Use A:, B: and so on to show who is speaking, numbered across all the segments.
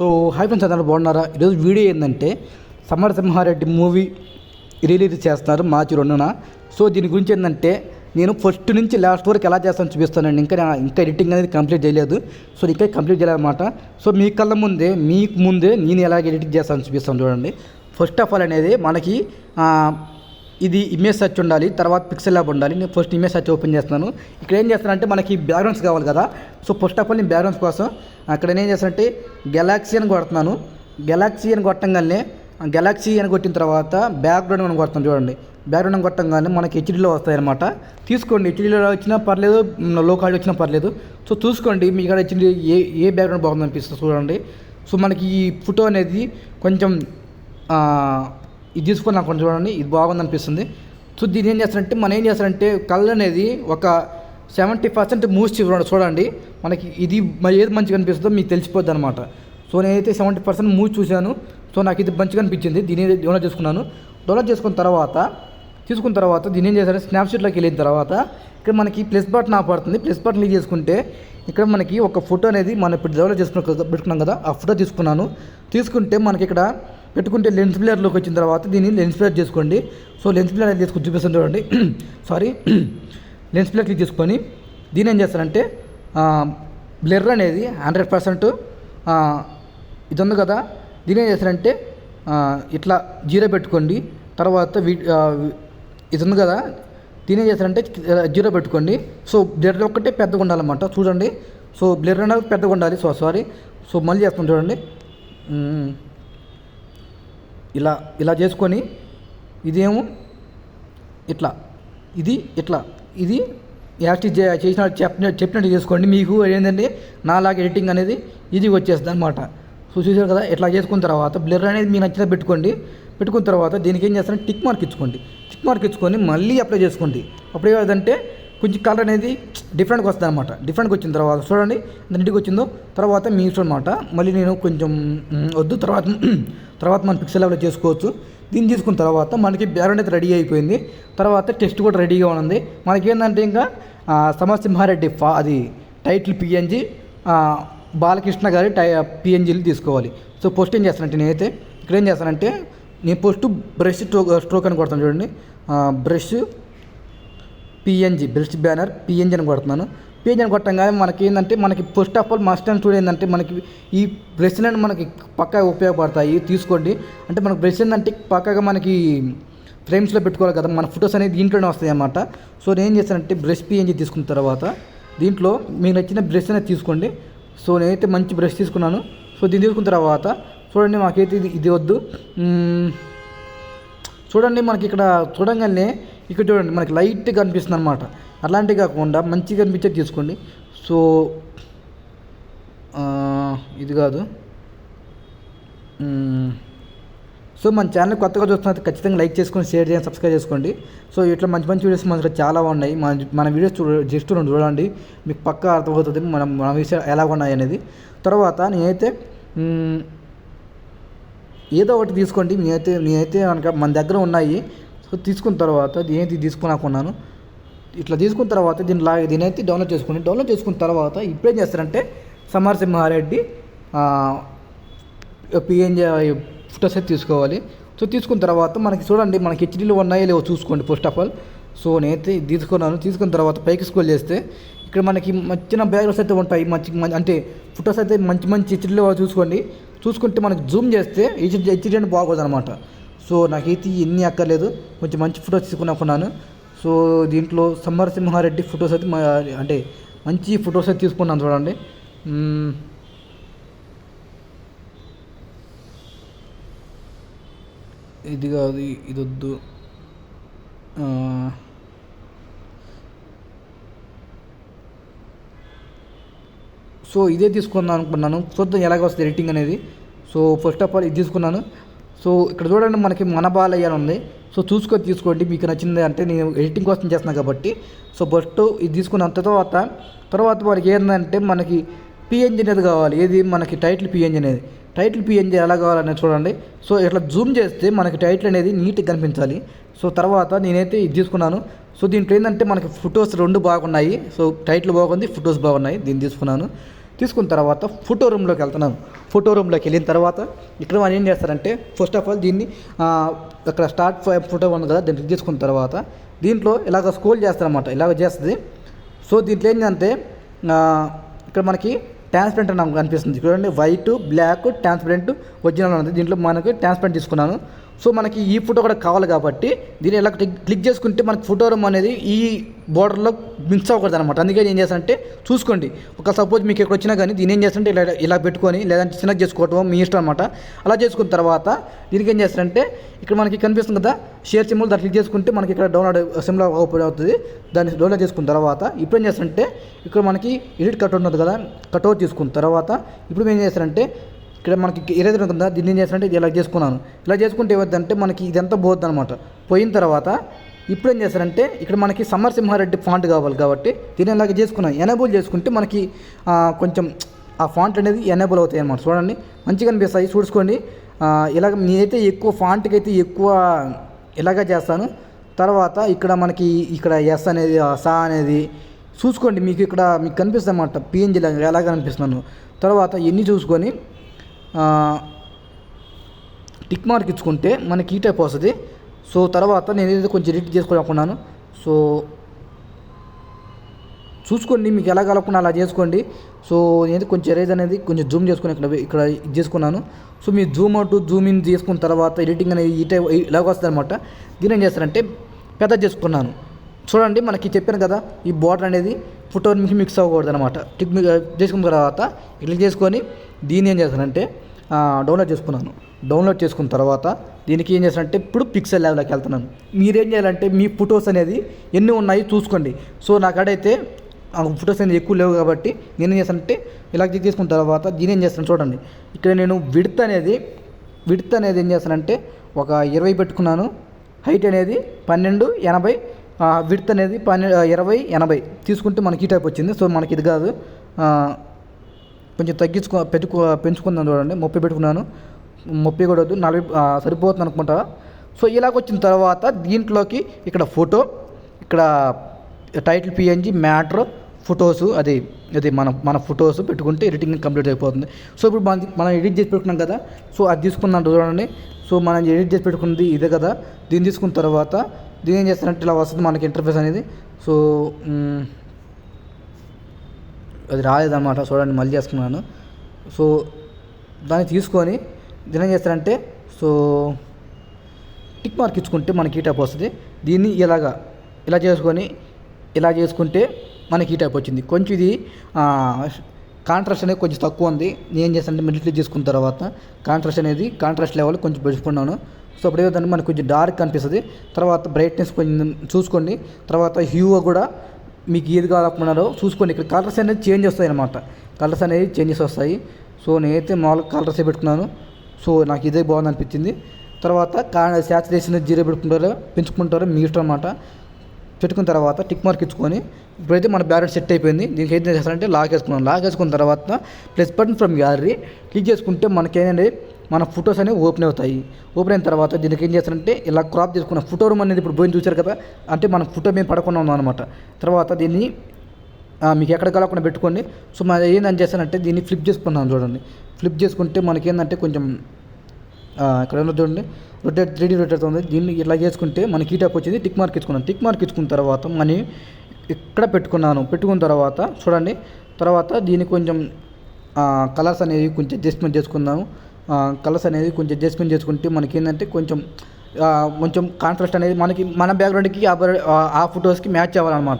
A: So hi friends అందరూ బాగున్నారా? ఈరోజు వీడియో ఏంటంటే సమరసింహారెడ్డి మూవీ రిలీజ్ చేస్తున్నారు మార్చి రెండున సో దీని గురించి ఏంటంటే నేను ఫస్ట్ నుంచి లాస్ట్ వరకు ఎలా చేస్తానో చూపిస్తానండి. ఇంకా ఇంకా ఎడిటింగ్ అనేది కంప్లీట్ చేయలేదు. సో ఇంకా కంప్లీట్ చేయలేదన్నమాట. సో మీ కళ్ళ ముందే మీకు ముందే నేను ఎలాగ ఎడిటింగ్ చేస్తాను చూపిస్తాను చూడండి. ఫస్ట్ ఆఫ్ ఆల్ అనేది మనకి ఇది ఇమేజ్ సెర్చ్ ఉండాలి తర్వాత పిక్సెల్ ల్యాబ్ ఉండాలి. నేను ఫస్ట్ ఇమేజ్ సెర్చ్ ఓపెన్ చేస్తున్నాను. ఇక్కడ ఏం చేస్తానంటే మనకి బ్యాక్గ్రౌండ్స్ కావాలి కదా. సో ఫస్ట్ ఆఫ్ ఆల్ నేను బ్యాక్గ్రౌండ్స్ కోసం అక్కడ నేను ఏం చేస్తానంటే గెలాక్సీ అని కొడుతున్నాను. గెలాక్సీ అని కొట్టంగానే గెలాక్సీ అని కొట్టిన తర్వాత బ్యాక్గ్రౌండ్ అని కొడతాను చూడండి. బ్యాక్గ్రౌండ్ అని కొట్టంగానే మనకి హెచ్డీలో వస్తాయన్నమాట. తీసుకోండి హెచ్డీలో వచ్చినా పర్లేదు లో క్వాలిటీ వచ్చినా పర్లేదు. సో చూసుకోండి మీ ఇక్కడ హెచ్డీ ఏ ఏ బ్యాక్గ్రౌండ్ బాగుంది అనిపిస్తుంది చూడండి. సో మనకి ఈ ఫోటో అనేది కొంచెం ఇది తీసుకొని నాకు కొంచెం చూడండి ఇది బాగుంది అనిపిస్తుంది. సో దీని ఏం చేస్తారంటే మనం ఏం చేస్తారంటే కళ్ళు అనేది ఒక సెవెంటీ పర్సెంట్ మూసి చూడండి చూడండి. మనకి ఇది మరి ఏది మంచిగా అనిపిస్తుందో మీకు తెలిసిపోద్ది అనమాట సో నేనైతే సెవెంటీ పర్సెంట్ మూసి చూశాను. సో నాకు ఇది మంచిగా అనిపించింది. దీని డౌన్లోడ్ చేసుకున్నాను. డౌన్లోడ్ చేసుకున్న తర్వాత తీసుకున్న తర్వాత దీన్ని ఏం చేశారు స్నాప్షీట్లోకి వెళ్ళిన తర్వాత ఇక్కడ మనకి ప్లస్ బటన్ ఆపడుతుంది ప్లస్ బటన్ క్లిక్ చేసుకుంటే ఇక్కడ మనకి ఒక ఫోటో అనేది మనం ఇప్పుడు డెవలప్ చేసుకున్న పెట్టుకున్నాం కదా ఆ ఫోటో తీసుకున్నాను. తీసుకుంటే మనకి ఇక్కడ పెట్టుకుంటే లెన్స్ ప్లేయర్లోకి వచ్చిన తర్వాత దీన్ని లెన్స్ ప్లేయర్ చేసుకోండి. సో లెన్స్ ప్లేయర్ అనేది తీసుకొని చూపిస్తాను చూడండి. సారీ లెన్స్ ప్లేయర్ క్లిక్ చేసుకొని దీని ఏం చేస్తారంటే బ్లర్ అనేది హండ్రెడ్ పర్సెంట్ ఇది ఉంది కదా. దీని ఏం చేస్తారంటే ఇట్లా జీరో పెట్టుకోండి. తర్వాత వీ ఇది ఉంది కదా. దీని ఏం చేస్తారంటే జీరో పెట్టుకోండి. సో బ్లర్ ఒక్కటే పెద్దగా ఉండాలన్నమాట. చూడండి. సో బ్లర్ అనేది పెద్దగా ఉండాలి. సో సారీ సో మళ్ళీ చేస్తాం చూడండి. ఇలా ఇలా చేసుకొని ఇదేమో ఇట్లా ఇది ఇట్లా ఇది యాక్టివ్ చే చేసిన చెప్పిన చెప్పినట్టు చేసుకోండి. మీకు ఏంటంటే నాలాగా ఎడిటింగ్ అనేది ఇది వచ్చేస్తుంది అనమాట సో చూసారు కదా ఇట్లా చేసుకున్న తర్వాత బ్లర్ అనేది మీకు నచ్చిన పెట్టుకోండి. పెట్టుకున్న తర్వాత దీనికి ఏం చేస్తారంటే టిక్ మార్క్ ఇచ్చుకోండి. టిక్ మార్క్ ఇచ్చుకొని మళ్ళీ అప్లై చేసుకోండి. అప్పుడు ఏదంటే కొంచెం కలర్ అనేది డిఫరెంట్గా వస్తుంది అనమాట డిఫరెంట్గా వచ్చిన తర్వాత చూడండి ఇంటికి వచ్చిందో తర్వాత మీ ఇష్టం అనమాట మళ్ళీ నేను కొంచెం వద్దు తర్వాత తర్వాత మనం పిక్సెల్ లెవెల్ చేసుకోవచ్చు. దీన్ని తీసుకున్న తర్వాత మనకి బ్యాక్గ్రౌండ్ అయితే రెడీ అయిపోయింది. తర్వాత టెస్ట్ కూడా రెడీగా ఉంది. మనకి ఏంటంటే ఇంకా ఆ, సమరసింహారెడ్డి ఫా అది టైటిల్ పిఎన్జి బాలకృష్ణ గారి టై పిఎన్జీలు తీసుకోవాలి. సో పోస్ట్ ఏం చేస్తానంటే నేనైతే ఇక్కడ ఏం చేస్తానంటే నేను పోస్ట్ బ్రష్ స్ట్రోక్ స్ట్రోక్ అని కొడతాను చూడండి. Brush PNG brush banner PNG అని కొడుతున్నాను. పేజ్ అని కొట్టంగానే మనకి ఏంటంటే మనకి first of all must and చూడండి ఏంటంటే మనకి ఈ బ్రష్లను మనకి పక్కా ఉపయోగపడతాయి. తీసుకోండి. అంటే మనకు బ్రష్ ఏంటంటే పక్కగా మనకి ఫ్రేమ్స్లో పెట్టుకోవాలి కదా. మన ఫొటోస్ అనేది దీంట్లోనే వస్తాయి అన్నమాట సో నేను ఏం చేస్తానంటే బ్రష్ పిఎన్జి తీసుకున్న తర్వాత దీంట్లో మీకు నచ్చిన బ్రష్ అనేది తీసుకోండి. సో నేనైతే మంచి బ్రష్ తీసుకున్నాను. సో దీన్ని తీసుకున్న తర్వాత చూడండి మాకైతే ఇది ఇది వద్దు. చూడండి మనకి ఇక్కడ చూడంగానే ఇక్కడ చూడండి మనకి లైట్గా కనిపిస్తుంది అనమాట అలాంటివి కాకుండా మంచిగా అనిపించేది తీసుకోండి. సో ఇది కాదు. సో మన ఛానల్ కొత్తగా చూస్తున్నది ఖచ్చితంగా లైక్ చేసుకొని షేర్ చేయండి సబ్స్క్రైబ్ చేసుకోండి. సో ఇట్లా మంచి మంచి వీడియోస్ మన దగ్గర చాలా ఉన్నాయి. మన మన వీడియోస్ చూడ జస్ట్ రెండు చూడండి. మీకు పక్కా అర్థమవుతుంది మనం మన విషయాలు ఎలా ఉన్నాయి అనేది. తర్వాత నేనైతే ఏదో ఒకటి తీసుకోండి. నేనైతే నేనైతే కనుక మన దగ్గర ఉన్నాయి. సో తీసుకున్న తర్వాత ఏంటి తీసుకున్నాకున్నాను ఇట్లా తీసుకున్న తర్వాత దీని లా డౌన్లోడ్ చేసుకోండి డౌన్లోడ్ చేసుకున్న తర్వాత ఇప్పుడేం చేస్తారంటే సమరసింహారెడ్డి పిఎన్జి ఫొటోస్ అయితే తీసుకోవాలి. సో తీసుకున్న తర్వాత మనకి చూడండి మనకి హెచ్డీలు ఉన్నాయో లేవో చూసుకోండి ఫస్ట్ ఆఫ్ ఆల్ సో నేనైతే తీసుకున్నాను. తీసుకున్న తర్వాత పైకి స్కోల్ చేస్తే ఇక్కడ మనకి మంచిన బ్యాక్గ్రౌండ్స్ అయితే ఉంటాయి. మంచి మంచి- అంటే ఫొటోస్ అయితే మంచి మంచి హెచ్డీలో చూసుకోండి. చూసుకుంటే మనకి జూమ్ చేస్తే హెచ్డీ హెచ్డీ అంటే బాగోదు అనమాట సో నాకైతే ఎన్ని అక్కర్లేదు. కొంచెం మంచి ఫొటోస్ తీసుకున్నాను. సో దీంట్లో సమరసింహారెడ్డి ఫొటోస్ అయితే మా- అంటే మంచి ఫొటోస్ అయితే తీసుకున్నాను చూడండి. ఇది కాదు ఇది వద్దు సో ఇదే తీసుకుందాం అనుకున్నాను. చూద్దాం ఎలాగ వస్తుంది ఎడిటింగ్ అనేది. సో ఫస్ట్ ఆఫ్ ఆల్ ఇది తీసుకున్నాను. సో ఇక్కడ చూడండి మనకి మన బాలయ్య అని ఉంది. సో చూసుకొని తీసుకోండి మీకు నచ్చింది అంటే నేను ఎడిటింగ్ కోసం చేస్తున్నాను కాబట్టి. సో ఫస్ట్ ఇది తీసుకున్న తర్వాత తర్వాత మనకి ఏంటంటే మనకి పిఎన్జి అనేది కావాలి. ఏది? మనకి టైటిల్ పిఎన్జి అనేది టైటిల్ పిఎన్జి ఎలా కావాలనేది చూడండి. సో ఇట్లా జూమ్ చేస్తే మనకి టైటిల్ అనేది నీట్గా కనిపించాలి. సో తర్వాత నేనైతే ఇది తీసుకున్నాను. సో దీంట్లో ఏంటంటే మనకి ఫొటోస్ రెండు బాగున్నాయి. సో టైటిల్ బాగుంది ఫొటోస్ బాగున్నాయి. దీన్ని తీసుకున్నాను. తీసుకున్న తర్వాత ఫోటో రూమ్లోకి వెళ్తున్నాను. ఫోటో రూమ్లోకి వెళ్ళిన తర్వాత ఇక్కడ వాళ్ళు ఏం చేస్తారంటే ఫస్ట్ ఆఫ్ ఆల్ దీన్ని అక్కడ స్టార్ట్ ఫోటో ఉంది కదా దీన్ని తీసుకున్న తర్వాత దీంట్లో ఇలాగ స్కోల్ చేస్తారన్నమాట. ఇలాగ చేస్తుంది. సో దీంట్లో ఏంటంటే ఇక్కడ మనకి ట్రాన్స్పరెంట్ అని నాకు కనిపిస్తుంది. చూడండి వైట్ బ్లాక్ ట్రాన్స్పరెంట్ ఒరిజినల్ ఉంది. దీంట్లో మనకి ట్రాన్స్పరెంట్ తీసుకున్నాను. సో మనకి ఈ ఫోటో కూడా కావాలి కాబట్టి దీన్ని ఎలా క్లిక్ క్లిక్ చేసుకుంటే మనకి ఫోటో రూమ్ అనేది ఈ బోర్డర్లో మిక్స్ అవ్వకూడదు అనమాట అందుకే ఏం చేస్తానంటే చూసుకోండి. ఒక సపోజ్ మీకు ఎక్కడ వచ్చినా కానీ దీని ఏం చేస్తారంటే ఇలా ఇలా పెట్టుకొని లేదంటే సెలెక్ట్ చేసుకోవటం మీ ఇష్టం అనమాట అలా చేసుకున్న తర్వాత దీనికి ఏం చేస్తారంటే ఇక్కడ మనకి కనిపిస్తుంది కదా షేర్ సింబల్ దాన్ని క్లిక్ చేసుకుంటే మనకి ఇక్కడ డౌన్లోడ్ సిమ్లో ఓపెన్ అవుతుంది. దాన్ని డౌన్లోడ్ చేసుకున్న తర్వాత ఇప్పుడు ఏం చేస్తారంటే ఇక్కడ మనకి ఎడిట్ కట్ ఉన్నది కదా కట్అవుట్ తీసుకున్న తర్వాత ఇప్పుడు ఏం చేస్తారంటే ఇక్కడ మనకి ఏదైతే ఉంటుందా? దీన్ని ఏం చేస్తానంటే ఇది ఇలా చేసుకున్నాను. ఇలా చేసుకుంటే ఏవద్దంటే మనకి ఇదంతా పోద్ది అనమాట పోయిన తర్వాత ఇప్పుడు ఏం చేస్తారంటే ఇక్కడ మనకి సమరసింహారెడ్డి ఫాంట్ కావాలి కాబట్టి దీన్ని ఇలాగ చేసుకున్నాను. ఎనేబుల్ చేసుకుంటే మనకి కొంచెం ఆ ఫాంట్ అనేది ఎనేబుల్ అవుతాయి అనమాట చూడండి మంచిగా అనిపిస్తాయి. చూసుకోండి. ఇలాగ నేనైతే ఎక్కువ ఫాంట్కి అయితే ఎక్కువ ఇలాగ చేస్తాను. తర్వాత ఇక్కడ మనకి ఇక్కడ ఎస్ అనేది సా అనేది చూసుకోండి. మీకు ఇక్కడ మీకు కనిపిస్తుంది అన్నమాట. పిఎన్జీ లాగా ఎలాగ అనిపిస్తున్నాను తర్వాత ఎన్ని చూసుకొని టిక్ మార్క్ ఇచ్చుకుంటే మనకి ఈ టైప్ వస్తుంది. సో తర్వాత నేను ఏదైతే కొంచెం ఎడిట్ చేసుకోవాలనుకున్నాను సో చూసుకోండి మీకు ఎలా కలగకుండా అలా చేసుకోండి. సో నేను కొంచెం ఎరేజ్ అనేది కొంచెం జూమ్ చేసుకుని ఇక్కడ ఇక్కడ ఇది చేసుకున్నాను. సో మీరు జూమ్ అవుట్ జూమ్ ఇన్ చేసుకున్న తర్వాత ఎడిటింగ్ అనేది ఈ టైప్ e-, ఇలాగ వస్తుంది అనమాట దీని ఏం చేస్తారంటే పెద్ద చేసుకున్నాను. చూడండి మనకి చెప్పాను కదా ఈ బార్డర్ అనేది ఫోటో మీకు మిక్స్ అవ్వకూడదు అనమాట టిక్ చేసుకున్న తర్వాత ఇట్లా చేసుకొని దీన్ని ఏం చేస్తానంటే డౌన్లోడ్ చేసుకున్నాను. డౌన్లోడ్ చేసుకున్న తర్వాత దీనికి ఏం చేస్తానంటే ఇప్పుడు పిక్సెల్ లెవెల్లోకి వెళ్తున్నాను. మీరేం చేయాలంటే మీ ఫొటోస్ అనేది ఎన్ని ఉన్నాయి చూసుకోండి. సో నాకాడైతే ఫొటోస్ అనేది ఎక్కువ లేవు కాబట్టి నేను ఏం చేస్తానంటే ఇలా క్లిక్ చేసుకున్న తర్వాత దీని ఏం చేస్తాను చూడండి. ఇక్కడ నేను విడ్త్ అనేది విడ్త్ అనేది ఏం చేస్తానంటే ఒక ఇరవై పెట్టుకున్నాను. హైట్ అనేది పన్నెండు ఎనభై విడ్త్ అనేది పన్నెండు ఇరవై ఎనభై తీసుకుంటే మనకి ఈ టైప్ వచ్చింది. సో మనకి ఇది కాదు. కొంచెం తగ్గించుకో పెట్టుకో పెంచుకుందాం చూడండి. ముప్పై పెట్టుకున్నాను. ముప్పై కూడా వద్దు. నలభై సరిపోతుంది అనుకుంటా. సో ఇలాగ వచ్చిన తర్వాత దీంట్లోకి ఇక్కడ ఫోటో ఇక్కడ టైటిల్ పిఎన్జి మ్యాటర్ ఫొటోస్ అది అది మన మన ఫొటోస్ పెట్టుకుంటే ఎడిటింగ్ కంప్లీట్ అయిపోతుంది. సో ఇప్పుడు మనం మనం ఎడిట్ చేసి పెట్టుకున్నాం కదా. సో అది తీసుకున్నాం చూడండి. సో మనం ఎడిట్ చేసి పెట్టుకున్నది ఇదే కదా. దీన్ని తీసుకున్న తర్వాత దీని ఏం చేస్తారంటే ఇలా వస్తుంది మనకి ఇంటర్ఫేస్ అనేది. సో అది రాలేదన్నమాట. చూడండి మళ్ళీ చేసుకున్నాను సో దాన్ని తీసుకొని దీని ఏం చేస్తారంటే సో టిక్ మార్క్ ఇచ్చుకుంటే మనకి ఈ టైప్ వస్తుంది. దీన్ని ఇలాగా ఇలా చేసుకొని ఇలా చేసుకుంటే మనకి ఈ టైప్ వచ్చింది. కొంచెం ఇది కాంట్రాస్ట్ అనేది కొంచెం తక్కువ ఉంది. నేను ఏం చేస్తానంటే మిడిల్ తీసుకున్న చేసుకున్న తర్వాత కాంట్రాస్ట్ అనేది కాంట్రాస్ట్ లెవెల్ కొంచెం పెంచుకున్నాను. సో అప్పుడు ఏదంటే మనకు కొంచెం డార్క్ కనిపిస్తుంది తర్వాత బ్రైట్నెస్ కొంచెం చూసుకోండి. తర్వాత హ్యూ కూడా మీకు ఏది కావాలనుకున్నారో చూసుకోండి. ఇక్కడ కలర్స్ అనేది చేంజ్ వస్తాయి అనమాట కలర్స్ అనేది చేంజెస్ వస్తాయి. సో నేనైతే మామూలుగా కలర్సే పెట్టుకున్నాను. సో నాకు ఇదే బాగుంది అనిపించింది తర్వాత కా శాచురేషన్ జీరో పెట్టుకుంటారో పెంచుకుంటారో మీ ఇష్టం అనమాట పెట్టుకున్న తర్వాత టిక్ మార్క్ ఇచ్చుకొని ఇప్పుడైతే మన బ్యాలెన్స్ సెట్ అయిపోయింది. దీనికి ఏం చేస్తారంటే లాక్ వేసుకున్నాం. లాక్ వేసుకున్న తర్వాత plus button from gallery click చేసుకుంటే మనకేంటంటే మన ఫొటోస్ అనేవి ఓపెన్ అవుతాయి. ఓపెన్ అయిన తర్వాత దీనికి ఏం చేస్తారంటే ఇలా క్రాప్ చేసుకున్న ఫోటో రూమ్ అనేది ఇప్పుడు పోయిన చూశారు కదా అంటే మన ఫోటో మేము పడకుండా ఉన్నాం అనమాట తర్వాత దీన్ని మీకు ఎక్కడ కలగకుండా పెట్టుకోండి. సో మన ఏందని చేస్తానంటే దీన్ని ఫ్లిప్ చేసుకున్నాను చూడండి. ఫ్లిప్ చేసుకుంటే మనకి ఏంటంటే కొంచెం ఇక్కడ ఉన్నది చూడండి. రొటేట్ త్రీ డీ రొటేట్ ఉంది. దీన్ని ఇట్లా చేసుకుంటే మనకి ఈ టైప్ వచ్చింది టిక్ మార్క్ ఇచ్చుకున్నాను టిక్ మార్క్ ఇచ్చుకున్న తర్వాత మనీ ఇక్కడ పెట్టుకున్నాను. పెట్టుకున్న తర్వాత చూడండి. తర్వాత దీన్ని కొంచెం కలర్స్ అనేవి కొంచెం అడ్జస్ట్మెంట్ చేసుకుందాము. కలర్స్ అనేది కొంచెం చేసుకుని చేసుకుంటే మనకి ఏంటంటే కొంచెం కొంచెం కాంట్రాస్ట్ అనేది మనకి మన బ్యాక్గ్రౌండ్కి ఆ ఆ- ఆ ఫొటోస్కి మ్యాచ్ అవ్వాలన్నమాట.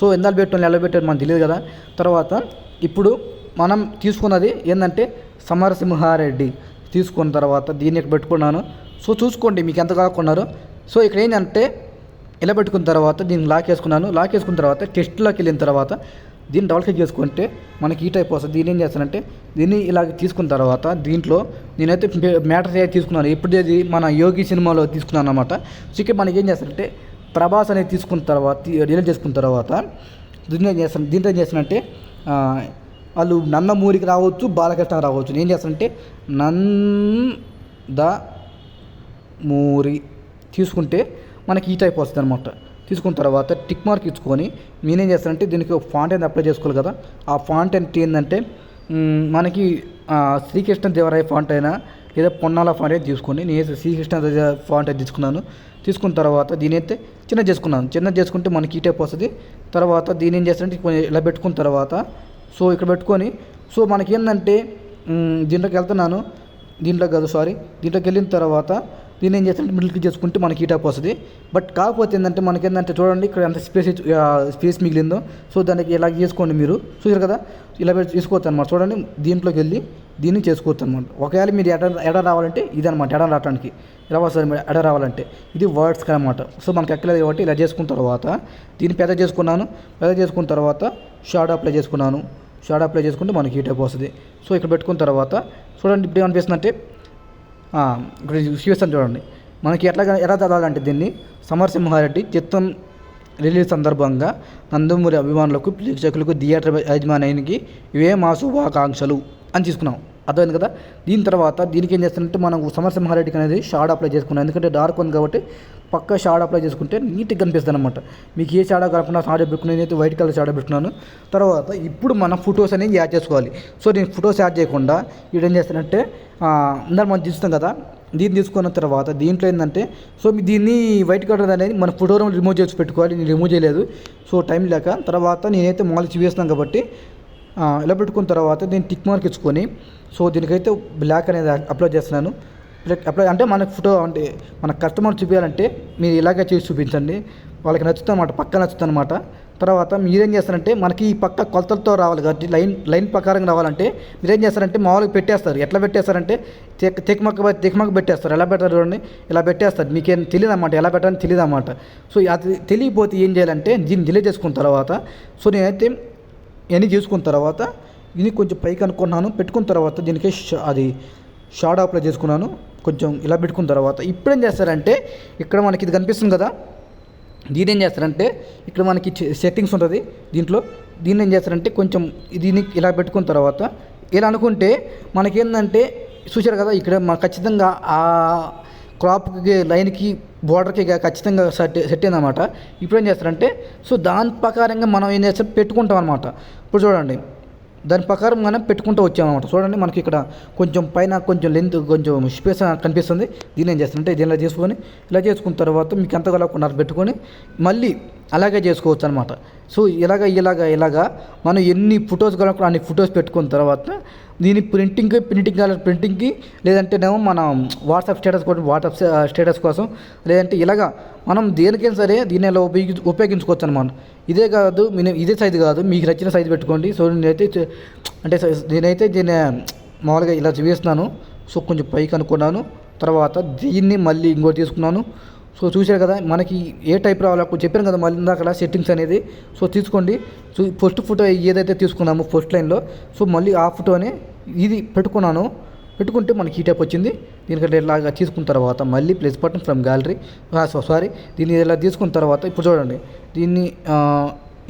A: సో ఎందాలు పెట్టాలి ఎలా పెట్టాలి మనకు తెలియదు కదా. తర్వాత ఇప్పుడు మనం తీసుకున్నది ఏంటంటే సమరసింహారెడ్డి తీసుకున్న తర్వాత దీన్ని ఇక్కడ పెట్టుకున్నాను. సో చూసుకోండి మీకు ఎంత కాకున్నారు. సో ఇక్కడ ఏంటంటే ఇలా పెట్టుకున్న తర్వాత దీన్ని లాక్ వేసుకున్నాను లాక్ వేసుకున్న తర్వాత టెస్ట్లోకి వెళ్ళిన తర్వాత దీన్ని డబుల్ క్లిక్ చేసుకుంటే మనకి ఈ టైప్ వస్తుంది. దీన్ని ఏం చేస్తానంటే దీన్ని ఇలా తీసుకున్న తర్వాత దీంట్లో నేనైతే మ్యాటర్ అయితే తీసుకున్నాను ఎప్పుడు మన యోగి సినిమాలో తీసుకున్నాను అనమాట సో ఇక్కడ మనకి ఏం చేస్తానంటే ప్రభాస్ అనేది తీసుకున్న తర్వాత రిలీజ్ చేసుకున్న తర్వాత దీన్ని ఏం చేస్తాను దీంట్లో ఏం చేస్తానంటే వాళ్ళు నందమూరికి రావచ్చు బాలకృష్ణ రావచ్చు. నేను ఏం చేస్తానంటే నంద మూరి తీసుకుంటే మనకి ఈ టైప్ వస్తుంది అనమాట తీసుకున్న తర్వాత టిక్ మార్క్ ఇచ్చుకొని నేనేం చేస్తానంటే దీనికి ఒక ఫాంట్ అనేది అప్లై చేసుకోవాలి కదా. ఆ ఫాంట్ అంటే ఏంటంటే మనకి శ్రీకృష్ణ దేవరాయ ఫాంట్ అయినా లేదా పొన్నాల ఫాంట్ అయితే తీసుకోండి నేను శ్రీకృష్ణ ఫాంట్ అయితే తీసుకున్నాను. తీసుకున్న తర్వాత దీని అయితే చిన్న చేసుకున్నాను. చిన్న చేసుకుంటే మనకి ఈ టైప్ వస్తుంది. తర్వాత దీని ఏం చేస్తానంటే కొంచెం ఇలా పెట్టుకున్న తర్వాత సో ఇక్కడ పెట్టుకొని సో మనకి ఏంటంటే దీంట్లోకి వెళ్తున్నాను. దీంట్లో కాదు సారీ దీంట్లోకి వెళ్ళిన తర్వాత దీన్ని ఏం చేస్తానంటే క్లిక్ చేసుకుంటే మనకి ఈ టైప్ వస్తుంది. బట్ కాకపోతే ఏంటంటే మనకి ఏంటంటే చూడండి ఇక్కడ ఎంత స్పేస్ స్పేస్ మిగిలిందో సో దానికి ఇలా చేసుకోండి మీరు. చూసారు కదా? ఇలా పెట్టి చేసుకోవచ్చు అనమాట చూడండి దీంట్లోకి వెళ్ళి దీన్ని చేసుకోవచ్చు అనమాట ఒకవేళ మీరు ఎడ ఎడ రావాలంటే ఇది అనమాట ఎడ రావడానికి ఎలా వస్తుంది మీరు ఎడ రావాలంటే? ఇది వర్డ్స్ అనమాట సో మనకి ఎక్కలేదు కాబట్టి ఇలా చేసుకున్న తర్వాత దీన్ని పెద్ద చేసుకున్నాను. పెద్ద చేసుకున్న తర్వాత షార్ట్ అప్లై చేసుకున్నాను. షార్ట్ అప్లై చేసుకుంటే మనకి ఈ టైప్ వస్తుంది. సో ఇక్కడ పెట్టుకున్న తర్వాత చూడండి ఇప్పుడు ఏమనిపిస్తుందంటే ఇక్కడ చూపిస్తాను చూడండి. మనకి ఎట్లా ఎలా చదవాలంటే దీన్ని సమరసింహారెడ్డి చిత్తం రిలీజ్ సందర్భంగా నందమూరి అభిమానులకు ప్రేక్షకులకు థియేటర్ యజమానికి ఇవే మా శుభాకాంక్షలు అని తీసుకున్నాం. అర్థమైంది కదా? దీని తర్వాత దీనికి ఏం చేస్తానంటే మనం సమరసింహారెడ్డికి అనేది షాడ్ అప్లై చేసుకున్నాం. ఎందుకంటే డార్క్ ఉంది కాబట్టి పక్క షాడ్ అప్లై చేసుకుంటే నీట్గా కనిపిస్తుంది అనమాట మీకు ఏ షాడో కాకుండా షాడో పెట్టుకుని నేనైతే వైట్ కలర్ షాడో పెట్టుకున్నాను. తర్వాత ఇప్పుడు మనం ఫొటోస్ అనేది యాడ్ చేసుకోవాలి. సో నేను ఫొటోస్ యాడ్ చేయకుండా ఇక్కడ ఏం చేస్తానంటే అందరు మనం చూస్తాం కదా? దీన్ని తీసుకున్న తర్వాత దీంట్లో ఏంటంటే సో మీ దీన్ని వైట్ కలర్ అనేది మన ఫోటోలో రిమూవ్ చేసి పెట్టుకోవాలి. నేను రిమూవ్ చేయలేదు. సో టైం లేక తర్వాత నేనైతే మాల్ చూపిస్తాను కాబట్టి ఇలా పెట్టుకున్న తర్వాత దీన్ని టిక్ మార్క్ ఇచ్చుకొని సో దీనికైతే బ్లాక్ అనేది అప్లై చేస్తున్నాను. అప్లై అంటే మనకు ఫోటో అంటే మన కస్టమర్ చూపించాలంటే మీరు ఇలాగే చేసి చూపించండి. వాళ్ళకి నచ్చుతుంది అనమాట పక్క నచ్చుతుంది అనమాట తర్వాత మీరేం చేస్తారంటే మనకి ఈ పక్క కొలతలతో రావాలి కాబట్టి లైన్ లైన్ ప్రకారం రావాలంటే మీరేం చేస్తారంటే మామూలుగా పెట్టేస్తారు. ఎట్లా పెట్టేస్తారంటే తెక్ తెక్మక్క తెక్మక్క పెట్టేస్తారు. ఎలా పెడతారు చూడండి ఇలా పెట్టేస్తారు. మీకేం తెలియదు అన్నమాట ఎలా పెట్టాలని తెలియదు అన్నమాట సో అది తెలియకపోతే ఏం చేయాలంటే దీన్ని డిలే చేసుకున్న తర్వాత సో నేనైతే ఇవన్నీ చేసుకున్న తర్వాత ఇది కొంచెం పైకి అనుకున్నాను పెట్టుకున్న తర్వాత దీనికి అది షార్ట్ అప్లై చేసుకున్నాను కొంచెం ఇలా పెట్టుకున్న తర్వాత. ఇప్పుడు ఏం చేస్తారంటే ఇక్కడ మనకి ఇది కనిపిస్తుంది కదా దీని ఏం చేస్తారంటే ఇక్కడ మనకి సెట్టింగ్స్ ఉంటుంది దీంట్లో. దీన్ని ఏం చేస్తారంటే కొంచెం దీన్ని ఇలా పెట్టుకున్న తర్వాత ఇలా అనుకుంటే మనకేందంటే చూశారు కదా ఇక్కడ మన ఖచ్చితంగా ఆ క్రాప్కి లైన్కి బోర్డర్కి ఖచ్చితంగా సెట్ సెట్ అయిందన్నమాట. ఇప్పుడు ఏం చేస్తారంటే సో దాని ప్రకారంగా మనం ఏం చేస్తాం? పెట్టుకుంటాం అనమాట ఇప్పుడు చూడండి దాని ప్రకారం మనం పెట్టుకుంటూ వచ్చామన్నమాట చూడండి మనకి ఇక్కడ కొంచెం పైన కొంచెం లెంత్ కొంచెం స్పేస్ కనిపిస్తుంది. దీన్ని ఏం చేస్తారంటే దీనిలా చేసుకొని ఇలా చేసుకున్న తర్వాత మీకు ఎంత కలగకుండా పెట్టుకొని మళ్ళీ అలాగే చేసుకోవచ్చు అనమాట సో ఇలాగ ఇలాగ ఇలాగా మనం ఎన్ని ఫొటోస్ కలగకుండా అన్ని ఫొటోస్ పెట్టుకున్న తర్వాత దీని ప్రింటింగ్ ప్రింటింగ్ ప్రింటింగ్కి లేదంటేనేమో మన వాట్సాప్ స్టేటస్ కోసం వాట్సాప్ స్టేటస్ కోసం లేదంటే ఇలాగా మనం దేనికైనా సరే దీన్ని ఇలా ఉపయోగి ఉపయోగించుకోవచ్చు అనమాట ఇదే కాదు మీ ఇదే సైజు కాదు మీకు నచ్చిన సైజు పెట్టుకోండి. సో నేనైతే అంటే నేనైతే దీన్ని మామూలుగా ఇలా చూపిస్తున్నాను. సో కొంచెం పైకి అనుకున్నాను. తర్వాత దీన్ని మళ్ళీ ఇంకోటి తీసుకున్నాను. సో చూశారు కదా మనకి ఏ టైప్ రావాలో అప్పుడు చెప్పాను కదా మళ్ళీ ఇందాక సెట్టింగ్స్ అనేది. సో తీసుకోండి. సో ఫస్ట్ ఫోటో ఏదైతే తీసుకున్నామో ఫస్ట్ లైన్లో. సో మళ్ళీ ఆ ఫోటోనే ఇది పెట్టుకున్నాను. పెట్టుకుంటే మనకి ఈ టైప్ వచ్చింది. దీనికంటే ఇలాగా తీసుకున్న తర్వాత మళ్ళీ plus button from gallery sorry దీన్ని ఇలా తీసుకున్న తర్వాత ఇప్పుడు చూడండి. దీన్ని ఆ,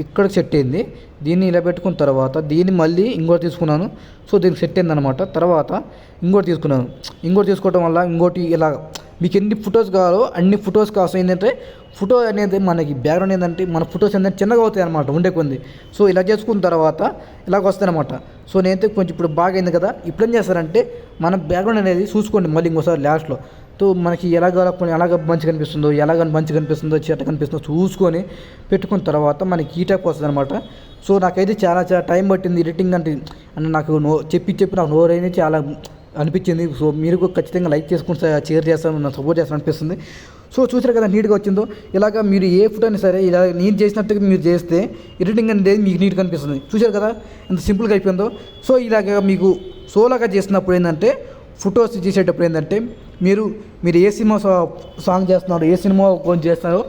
A: ఇక్కడికి సెట్ అయింది. దీన్ని ఇలా పెట్టుకున్న తర్వాత దీన్ని మళ్ళీ ఇంకోటి తీసుకున్నాను. సో దీనికి సెట్ అయింది అనమాట తర్వాత ఇంకోటి తీసుకున్నాను. ఇంకోటి తీసుకోవడం వల్ల ఇంకోటి ఇలా మీకు ఎన్ని ఫొటోస్ కావాలో అన్ని ఫొటోస్ కోసం ఏంటంటే ఫోటో అనేది మనకి బ్యాక్గ్రౌండ్ ఏంటంటే మన ఫొటోస్ ఏంటంటే చిన్నగా అవుతాయి అనమాట ఉండే కొంది సో ఇలా చేసుకున్న తర్వాత ఇలాగ వస్తాయి అనమాట సో నేనైతే కొంచెం ఇప్పుడు బాగా అయింది కదా ఇప్పుడు ఏం చేస్తారంటే మన బ్యాక్గ్రౌండ్ అనేది చూసుకోండి మళ్ళీ ఇంకోసారి లాస్ట్లో సో మనకి ఎలాగ ఎలాగ మంచి కనిపిస్తుందో ఎలాగ మంచి కనిపిస్తుందో చెట్ట కనిపిస్తుందో చూసుకొని పెట్టుకున్న తర్వాత మనకి ఈ టైప్ వస్తుంది అనమాట సో నాకైతే చాలా చాలా టైం పట్టింది ఎడిటింగ్ అంటే అంటే నాకు నో చెప్పి చెప్పి నాకు నోరైతే చాలా అనిపించింది. సో మీరు ఖచ్చితంగా లైక్ చేసుకుని షేర్ చేస్తాను సపోర్ట్ చేస్తాను అనిపిస్తుంది. సో చూసారు కదా నీట్గా వచ్చిందో? ఇలాగ మీరు ఏ ఫోటో అయినా సరే ఇలా నేను చేసినట్టుగా మీరు చేస్తే ఎడిటింగ్ అనేది మీకు నీట్గా అనిపిస్తుంది. చూసారు కదా? ఎంత సింపుల్గా అయిపోయిందో? సో ఇలాగ మీకు సోలాగా చేసినప్పుడు ఏంటంటే ఫొటోస్ చేసేటప్పుడు ఏంటంటే మీరు మీరు ఏ సినిమా సా- సాంగ్ చేస్తున్నారు ఏ సినిమా కొంచెం చేస్తున్నారో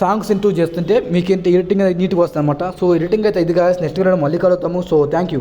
A: సాంగ్స్ ఇంటూ చేస్తుంటే మీకు ఏంటి ఎడిటింగ్ అనేది నీట్గా వస్తుంది అనమాట సో ఎడిటింగ్ అయితే ఇది కాదు నెక్స్ట్ వీడియో మళ్ళీ కలుగుతాము సో థ్యాంక్ యూ.